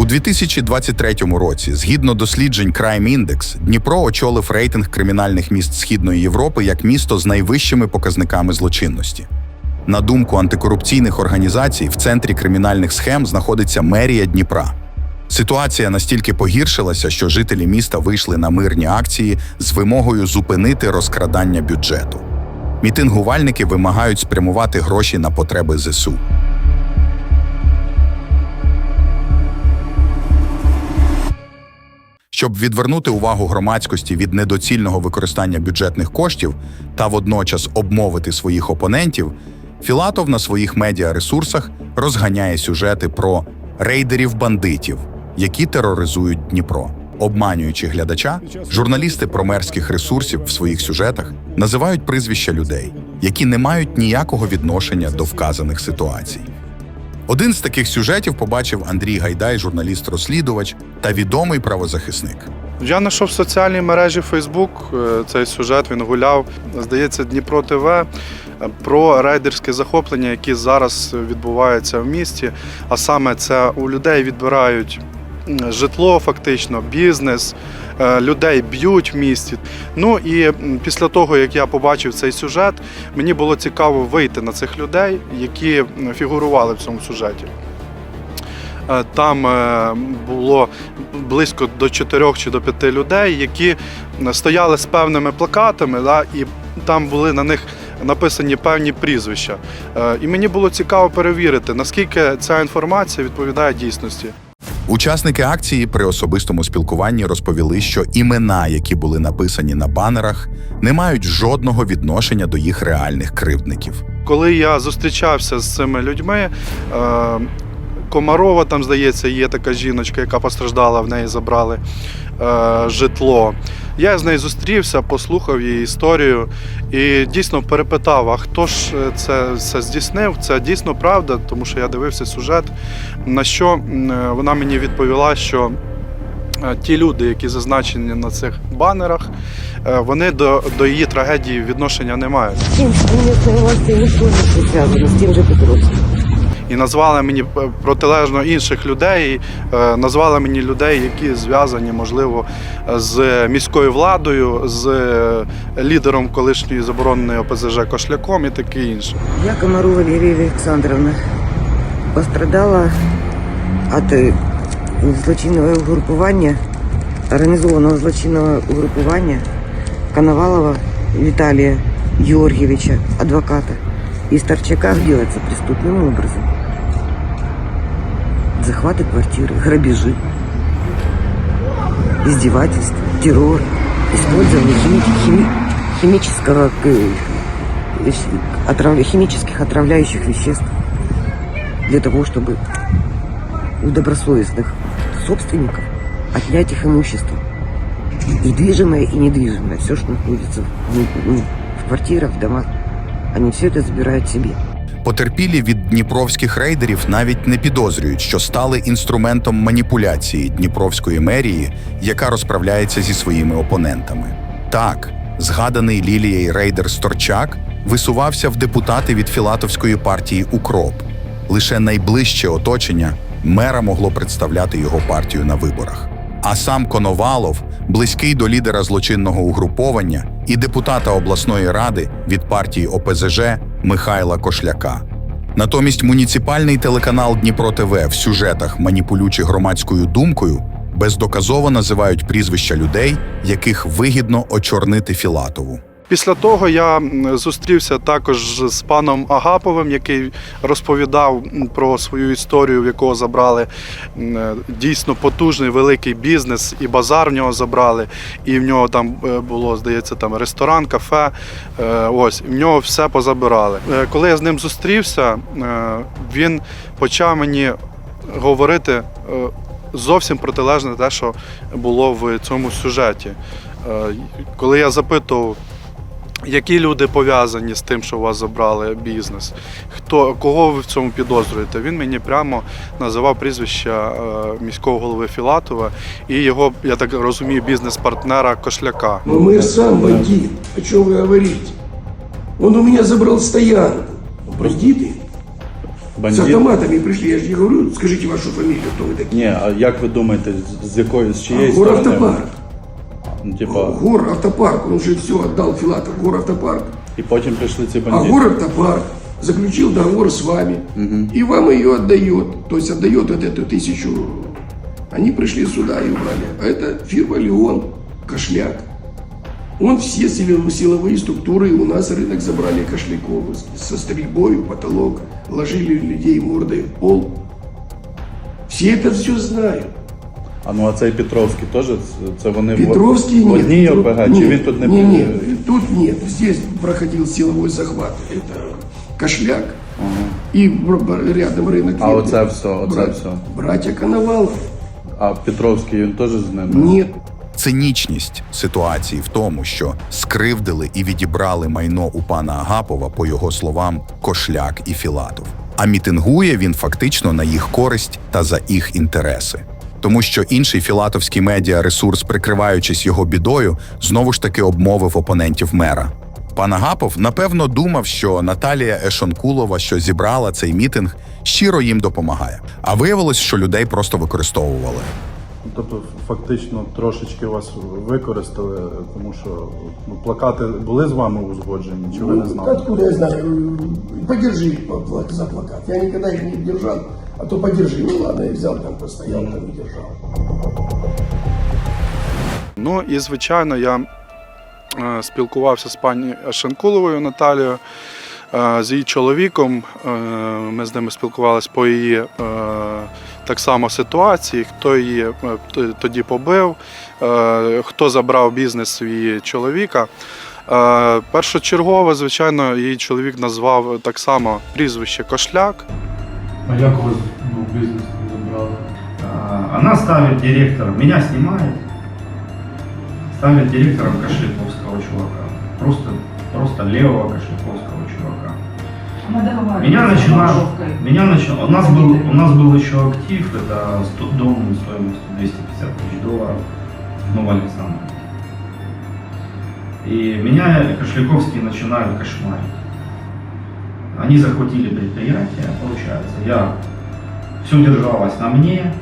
У 2023 році, згідно досліджень Crime Index, Дніпро очолив рейтинг кримінальних міст Східної Європи як місто з найвищими показниками злочинності. На думку антикорупційних організацій, в центрі кримінальних схем знаходиться мерія Дніпра. Ситуація настільки погіршилася, що жителі міста вийшли на мирні акції з вимогою зупинити розкрадання бюджету. Мітингувальники вимагають спрямувати гроші на потреби ЗСУ. Щоб відвернути увагу громадськості від недоцільного використання бюджетних коштів та водночас обмовити своїх опонентів, Філатов на своїх медіаресурсах розганяє сюжети про рейдерів-бандитів, які тероризують Дніпро. Обманюючи глядача, журналісти промерських ресурсів в своїх сюжетах називають прізвища людей, які не мають ніякого відношення до вказаних ситуацій. Один з таких сюжетів побачив Андрій Гайдай, журналіст-розслідувач та відомий правозахисник. Я знайшов в соціальній мережі е, цей сюжет. Він гуляв. Здається, Дніпро ТВ е, про рейдерське захоплення, які зараз відбуваються в місті. А саме це у людей відбирають житло, фактично, бізнес. Е, Людей б'ють в місті. Ну і після того, як я побачив цей сюжет, мені було цікаво вийти на цих людей, які фігурували в цьому сюжеті. Е, Там е, було близько до 4 чи до 5 людей, які стояли з певними плакатами, да, і там були на них написані певні прізвища. І мені було цікаво перевірити, наскільки ця інформація відповідає дійсності. Учасники акції при особистому спілкуванні розповіли, що імена, які були написані на банерах, не мають жодного відношення до їх реальних кривдників. Коли я зустрічався з цими людьми, е, Комарова, там, здається, є така жіночка, яка постраждала, в неї забрали е, житло. Я з нею зустрівся, послухав її історію і дійсно перепитав, а хто ж е, це, це здійснив? Це дійсно правда, тому що я дивився сюжет. На що е, вона мені відповіла, що е, ті люди, які зазначені на цих банерах, вони до, до її трагедії відношення не мають. Тем, что местные власти не полностью связаны с тем же Петровским. І назвали мені е, протилежно інших людей, е, назвали мені людей, які зв'язані, можливо, з міською владою, з е, лідером колишньої забороненої ОПЗЖ Кошляком і таке інше. Я, Комарова Валерия Александровна, пострадала э, злочинного угрупування, організованого злочинного угрупування Коновалова Виталия Георгиевича, адвоката, из Торчака делается преступным образом. Захваты квартиры, грабежи, издевательства, террор, использование хими- хими- химического э, отрав- химических отравляющих веществ для того, чтобы у добросовестных собственников отнять их имущество. И движимое, и недвижимое. Все, что находится в, в квартирах, в домах, они все это забирают себе. Потерпілі від дніпровських рейдерів навіть не підозрюють, що стали інструментом маніпуляції Дніпровської мерії, яка розправляється зі своїми опонентами. Так, згаданий Лілією рейдер Сторчак висувався в депутати від філатовської партії Укроп. Лише найближче оточення мера могло представляти його партію на виборах. А сам Коновалов, близький до лідера злочинного угруповання і депутата обласної ради від партії ОПЗЖ Михайла Кошляка. Натомість муніципальний телеканал Дніпро ТВ в сюжетах, маніпулюючи громадською думкою, бездоказово називають прізвища людей, яких вигідно очорнити Філатову. Після того я зустрівся також з паном Агаповим, який розповідав про свою історію, в якого забрали е, дійсно потужний великий бізнес, і базар в нього забрали, і в нього там е, було, здається, там ресторан, кафе. е, Ось в нього все позабирали. Коли я з ним зустрівся, він почав мені говорити зовсім протилежне те, що було в цьому сюжеті. Коли я запитував, які люди пов'язані з тим, що у вас забрали бізнес? Хто кого ви в цьому підозрюєте? Він мені прямо називав прізвище е, міського голови Філатова і його, я так розумію, бізнес-партнера Кошляка. Но мэр сам бандит. О чем вы говорите? Он у меня забрал стоянку. Бандиты? С Бандит? автоматами пришли, я же не говорю, скажите вашу фамилию, кто вы такие. Ні, а як ви думаєте, з- з якої з чиєї Гор сторони? автопарк. Ну, Типа, Гор автопарк, он же все отдал Филатов, гор автопарк. і потім прийшли ці А бандити. гор автопарк заключил договор с вами, и вам ее отдает, то есть отдает вот эту тысячу. Они пришли сюда и убрали. А это фирма Леон, Кошляк. Он все силовые, силовые структуры, у нас рынок забрали Кошляков со стрельбой в потолок, ложили людей мордой в пол. Все это все знают. А ну а цей Петровський теж це- це вони в- Петровский в нет. одній Петров- ОПГ, чи нет, він тут не не, нет, тут нет. Здесь проходил силовой захват. Это Кошляк. И бр- бр- рядом рынок. А Верный. оце все, оце Брат- все. Братья Коновалов. А Петровський він теж з ними? Нет. Цинічність ситуації в тому, що скривдили і відібрали майно у пана Агапова, по його словам, Кошляк і Філатов. А мітингує він фактично на їх користь та за їх інтереси. Тому що інший філатовський медіаресурс, прикриваючись його бідою, знову ж таки обмовив опонентів мера. Пан Агапов напевно думав, що Наталія Ешонкулова, що зібрала цей мітинг, щиро їм допомагає. А виявилось, що людей просто використовували. Тобто фактично трошечки вас використали, тому що ну, плакати були з вами узгоджені, чи ви не знали? Откуда я знаю? Подержи за плакат. Я никогда их не держал. А то подержи. Ну ладно, я взял там, постоял, там и держал. Ну і звичайно, я е, спілкувався з пані Шенкуловою Наталією, е, з її чоловіком. Е, Ми з ними спілкувалися по її так само ситуації, хто її тоді побив, хто забрав бізнес її чоловіка. Першочергово, звичайно, її чоловік назвав так само прізвище Кошляк. А як у вас ну, бізнес забрали? А, Она ставит директора, меня снимает, ставит директором Кошельковского чувака. Просто, просто левого Кошельковского чувака. Мы договаривались Меня с начала, Маршовкой. меня начала, у нас был, у нас был еще актив, это сто- дом стоимостью 250 тысяч долларов в Новоалександровске. И меня Кошельковские начинают кошмарить. Они захватили предприятие, получается. Я все держалось на мне,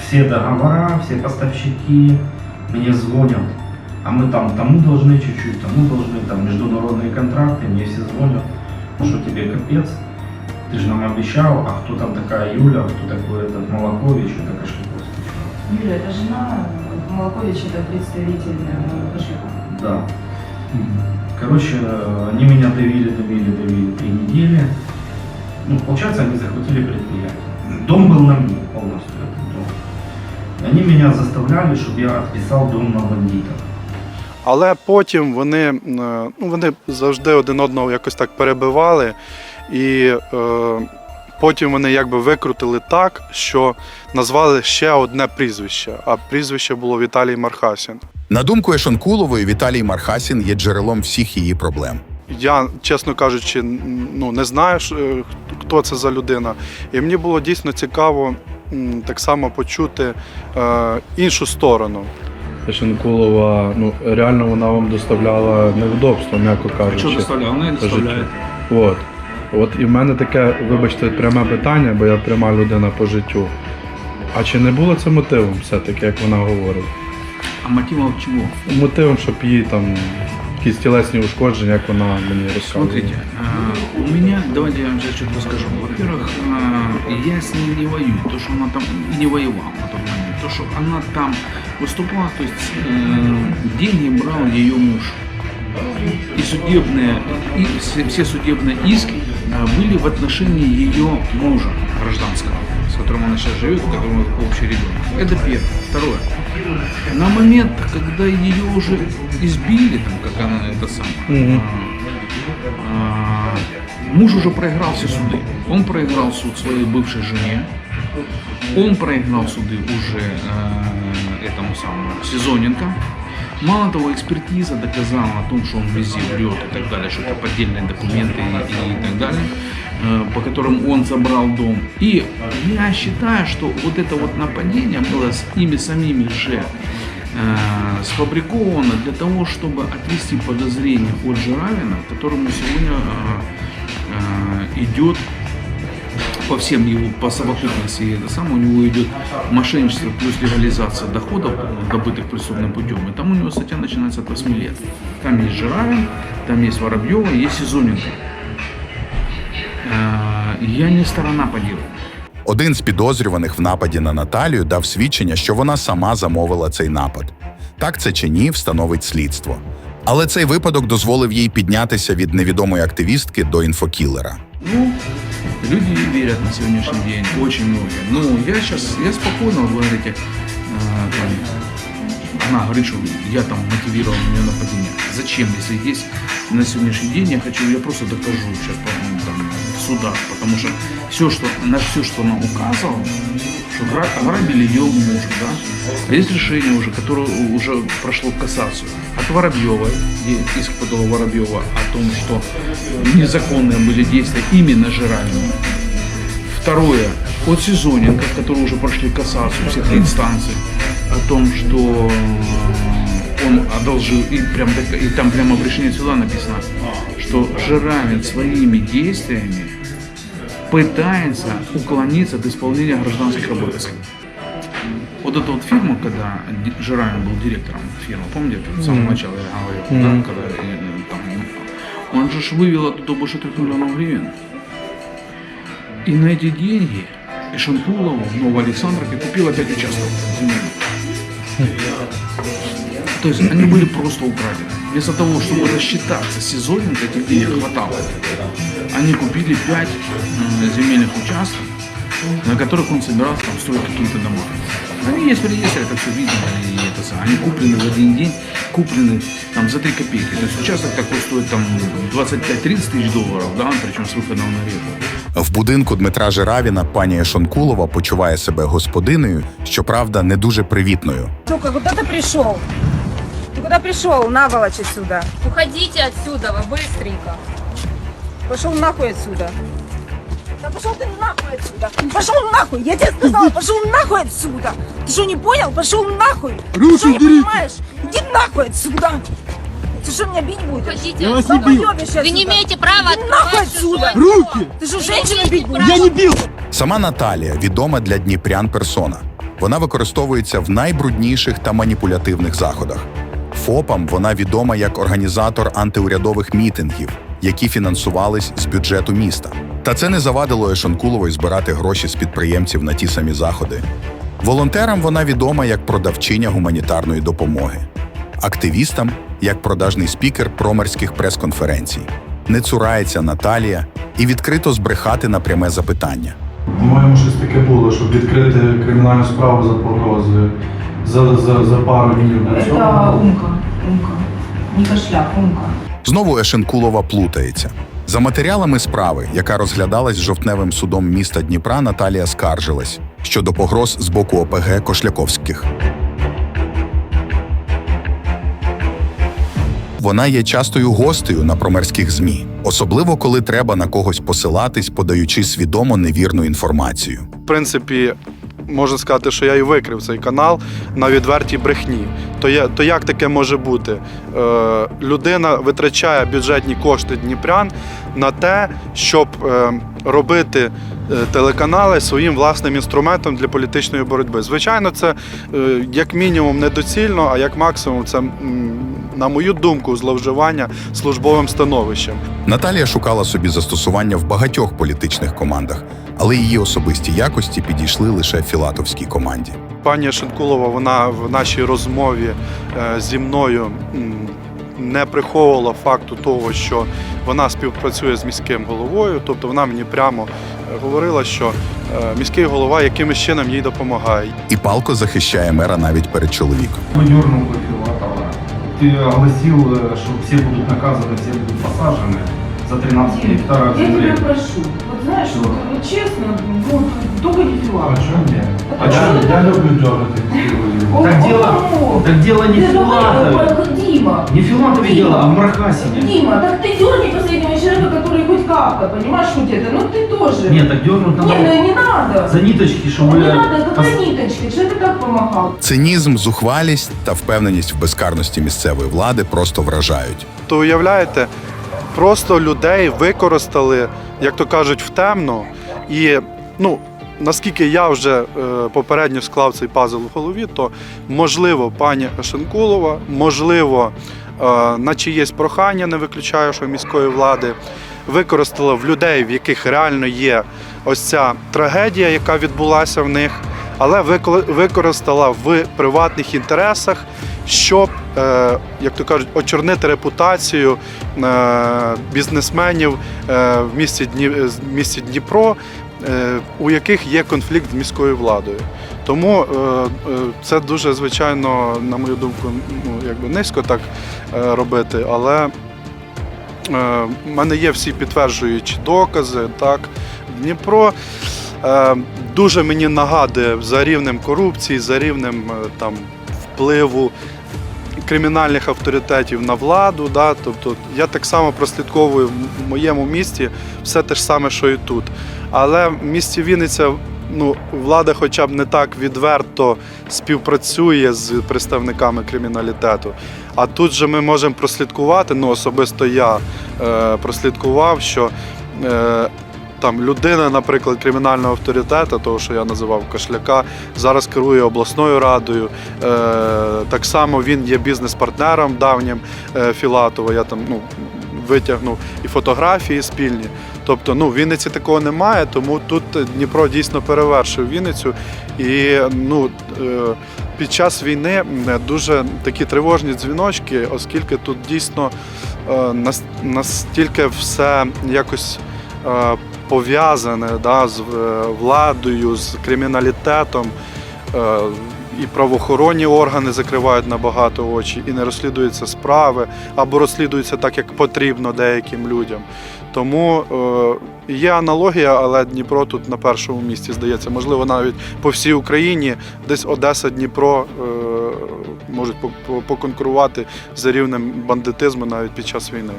все договора, все поставщики мне звонят. А мы там тому должны чуть-чуть, тому должны, там международные контракты, мне все звонят, что тебе капец, ты же нам обещал, а кто там такая Юля, кто такой этот Молокович, это Кошельковский чувак. Юля, это жена Молокович, это представитель э, Кошелькова. Да. Короче, они меня давили, давили, давили три недели. Ну, получается, они захватили предприятие. Дом был на мне полностью, этот дом. И они меня заставляли, чтобы я отписал дом на бандитов. Але потім вони, е, ну, вони завжди один одного якось так перебивали, і е, потім вони якби викрутили так, що назвали ще одне прізвище, а прізвище було Віталій Мархасін. На думку Ешонкулової, Віталій Мархасін є джерелом всіх її проблем. Я, чесно кажучи, ну, не знаю, е, хто це за людина. І мені було дійсно цікаво так само почути е, іншу сторону. Шенкулова, ну реально вона вам доставляла невдобство, м'яко кажучи. Що доставляє? Вона не доставляє. От. От і в мене таке, вибачте, пряме питання, бо я пряма людина по життю. А чи не було це мотивом все-таки, як вона говорить? А мотивов чего? Мотивом, щоб їй там якісь тілесні ушкодження, як вона мені розказувала. Смотрите, а, у меня, давайте я вам сейчас что-то расскажу. Во-первых, а, я с ней не воюю, то, что она там и не воевала на тот момент. То, что она там выступала, то есть э, деньги брал ее муж. И судебные, и все, все судебные иски а, были в отношении ее мужа гражданского, с которым она сейчас живет, у которого общий ребенок. Это первое. Второе. На момент, когда ее уже избили, там, как она это самое, а, муж уже проиграл все суды. Он проиграл суд своей бывшей жене. Он проиграл суды уже э, этому самому Сезоненко. Мало того, экспертиза доказала о том, что он везде врет и так далее, что это поддельные документы и, и так далее, э, по которым он забрал дом. И я считаю, что вот это вот нападение было с ими самими же э, сфабриковано для того, чтобы отвести подозрение от Жиравина, которому сегодня э, э, идет по всем его, по совокупности, это самое, у него идет мошенничество плюс легализация доходов, э, добытых преступным путем. И там у него статья начинается от 8 лет. Там есть Жиравин, там есть Воробьева, есть Изоненко. Э, Я не сторона по делу. Один з підозрюваних в нападі на Наталію дав свідчення, що вона сама замовила цей напад. Так це чи ні, встановить слідство. Але цей випадок дозволив їй піднятися від невідомої активістки до інфокілера. Ну, люди верят на сегодняшний день, очень многие. Ну, я сейчас, я спокойно, вы говорите, э, там, она говорит, что я там мотивировал меня нападение. Зачем, если есть на сегодняшний день, я хочу, я просто докажу сейчас по-моему, там, в судах, потому что все, что, на все, что она указывала, что гра- ограбили ее мужа, да, есть решение уже, которое уже прошло кассацию от Воробьевой, где иск подала Воробьева о том, что незаконные были действия именно Жиравина. Второе, от Сезоненко, которые уже прошли кассацию всех инстанций, о том, что он одолжил, и, прям, и там прямо в решении суда написано, что Жиравин своими действиями пытается уклониться от исполнения гражданских обовязков. Вот эта вот фирма, когда Жиравин был директором фирмы, помните, в самом начале я говорил, да, когда э, там, он же ж вывел оттуда больше трех миллионов гривен. И на эти деньги Ишанкулова в Новоалександровке купил опять участок земельный. То есть они были просто украдены. Вместо того, чтобы рассчитаться с Сезоненко, этих денег хватало. Они купили пять м, земельных участков, на которых он собирался там строить какие-то дома. Они есть в реестре, это все видно, и это, са- они куплены в один день, куплены там за 3 копейки. То есть участок такой стоит там 25-30 тысяч долларов, да, причем с выходом на реку. В будинку Дмитра Жиравіна пані Шонкулова почуває себе господинею, щоправда, не дуже привітною. Ну-ка, куда ты пришел? Ты куда пришел, наволочь отсюда? Уходите отсюда, вы быстренько. Пошел нахуй отсюда. Да пошел ты нахуй отсюда. Пошел нахуй, я тебе сказала, пошел нахуй отсюда. Ты что, не понял? Пошел нахуй. Руки что не понимаешь? Иди нахуй отсюда. Ты что, меня бить будешь? Уходите Да отсюда. доебишься Вы не отсюда. имеете права Иди нахуй открывать отсюда. чужой Руки. дом. Ты что, Вы не женщину имеете бить будешь? права. Я не бил. Сама Наталія відома для дніпрян персона. Вона використовується в найбрудніших та маніпулятивних заходах. ФОПам вона відома як організатор антиурядових мітингів, які фінансувались з бюджету міста. Та це не завадило Ешонкулової збирати гроші з підприємців на ті самі заходи. Волонтерам вона відома як продавчиня гуманітарної допомоги, активістам як продажний спікер промерських прес-конференцій. Не цурається Наталія і відкрито збрехати на пряме запитання. По-моєму, щось таке було, щоб відкрити кримінальну справу за погрози за, за, за пару днів до цього. умка, умка. Не кошляк, умка. Знову Ешенкулова плутається. За матеріалами справи, яка розглядалась жовтневим судом міста Дніпра, Наталія скаржилась щодо погроз з боку ОПГ Кошляковських. Вона є частою гостею на промерських ЗМІ, особливо коли треба на когось посилатись, подаючи свідомо невірну інформацію. В принципі, можна сказати, що я і викрив цей канал на відвертій брехні. То, я, то як таке може бути? Е, людина витрачає бюджетні кошти дніпрян на те, щоб е, робити е, телеканали своїм власним інструментом для політичної боротьби. Звичайно, це е, як мінімум недоцільно, а як максимум, це, на мою думку, зловживання службовим становищем. Наталія шукала собі застосування в багатьох політичних командах, але її особисті якості підійшли лише філатовській команді. Пані Шенкулова, вона в нашій розмові е, зі мною м, не приховувала факту того, що вона співпрацює з міським головою. Тобто вона мені прямо е, говорила, що е, міський голова якимось чином їй допомагає. І палко захищає мера навіть перед чоловіком. Дернул бы Филатова. Ты огласил, э, что все будут наказаны, все будут посажены за 13 гектаров Я земли. тебя прошу, вот знаешь, Что? вот, вот честно, ну, только не Филатов. А Я, чё? я люблю дергати Он- Так он дело, помог. так дело не в Ты давай, Филатове. э, Дима, Не в Филатове дело, а в Мархасине. Дима, так ты дерни последнего человека, который хоть как-то, понимаешь, хоть это, ну ты тоже. Нет, так дернуть Не, ну надо не надо. за ниточки, чтобы... Не надо, пос- какая ниточка, человек и так помахал. Цинізм, зухвалість та впевненість в безкарності місцевої влади просто вражають. То уявляєте, просто людей використали, як то кажуть, в темно. І ну, наскільки я вже е, попередньо склав цей пазл в голові, то можливо, пані Шенкулова, можливо, е, на чиєсь прохання, не виключаю, що міської влади, використала в людей, в яких реально є ось ця трагедія, яка відбулася в них, але використала в приватних інтересах, щоб, е, як то кажуть, очорнити репутацію е, бізнесменів е, в місті, Дніпро, у яких є конфлікт з міською владою. Тому це дуже звичайно, на мою думку, ну якби низько так робити, але в мене є всі підтверджуючі докази. Так, Дніпро дуже мені нагадує за рівнем корупції, за рівнем е, там впливу кримінальних авторитетів на владу. Да? Тобто я так само прослідковую в моєму місті все те ж саме, що і тут. Але в місті Вінниця ну, влада хоча б не так відверто співпрацює з представниками криміналітету. А тут же ми можемо прослідкувати, ну особисто я е, прослідкував, що е, там людина, наприклад, кримінального авторитету, того, що я називав Кашляка, зараз керує обласною радою. Е, так само він є бізнес-партнером давнім е, Філатова. Я там ну, витягнув і фотографії спільні. Тобто, ну, в Вінниці такого немає, тому тут Дніпро дійсно перевершив Вінницю. І ну, е, під час війни дуже такі тривожні дзвіночки, оскільки тут дійсно е, настільки все якось пов'язане да, з е, владою, з криміналітетом. Е, І правоохоронні органи закривають набагато очі, і не розслідуються справи, або розслідуються так, як потрібно деяким людям. Тому е, є аналогія, але Дніпро тут на першому місці здається. Можливо, навіть по всій Україні, десь Одеса, Дніпро е, можуть по- по- поконкурувати за рівнем бандитизму навіть під час війни.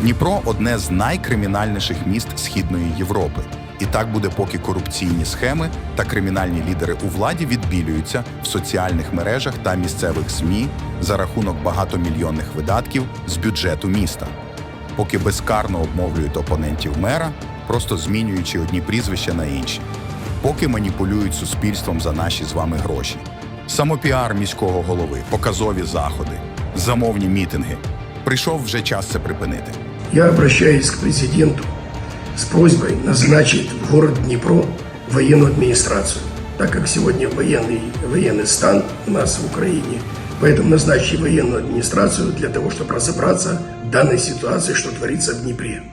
Дніпро одне з найкримінальніших міст Східної Європи. І так буде, поки корупційні схеми та кримінальні лідери у владі відбілюються в соціальних мережах та місцевих СМІ за рахунок багатомільйонних видатків з бюджету міста. Поки безкарно обмовлюють опонентів мера, просто змінюючи одні прізвища на інші. Поки маніпулюють суспільством за наші з вами гроші. Самопіар міського голови, показові заходи, замовні мітинги. Прийшов вже час це припинити Я обращаюсь к президенту с просьбой назначить в город Днепро военную администрацию, так как сегодня военный, военный стан у нас в Украине. Поэтому назначить военную администрацию для того, чтобы разобраться в данной ситуации, что творится в Днепре.